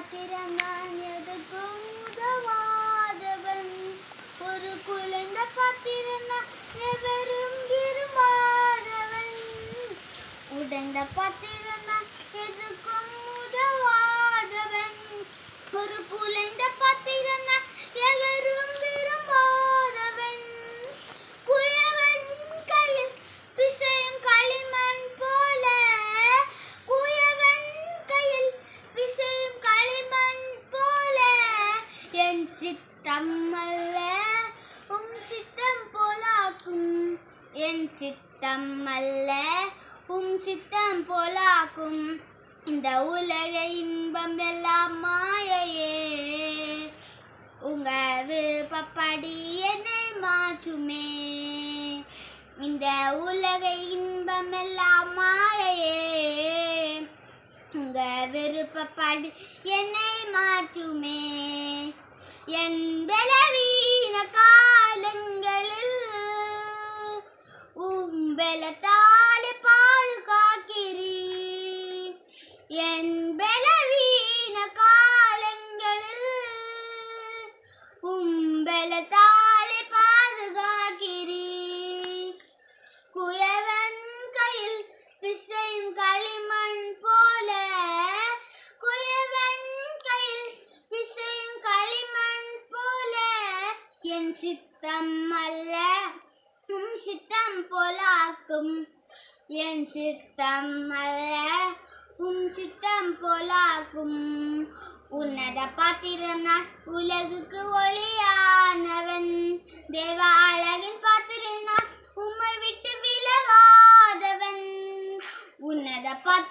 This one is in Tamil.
பாத்திரம் நான் எதுக்கும் உதவாதவன். ஒரு குழந்த பாத்திரம் நான் எவரும் விரும்பாதவன். உடந்த பாத்திரம் நான் எதுக்கும் சித்தம் அல்ல உம் சித்தம் போலாக்கும். என் சித்தம் அல்ல உம் சித்தம் போலாக்கும். இந்த உலக இன்பம் எல்லாம் மாயையே. உங்க விருப்பப்படி என்னை மாற்றுமே. இந்த உலக இன்பம் எல்லாம் மாயையே. உங்க விருப்பப்படி என்னை மாற்றுமே. என் என் சித்தம் அல்ல உம் சித்தம் போலாக்கும். என் சித்தம் அல்ல உம் சித்தம் போலாக்கும். உன்னத பாத்திரம் உலகுக்கு ஒளியானவன். தேவ அழகின் பாத்திரம் உம்மை விட்டு விலகாதவன். உன்னத பாத்திர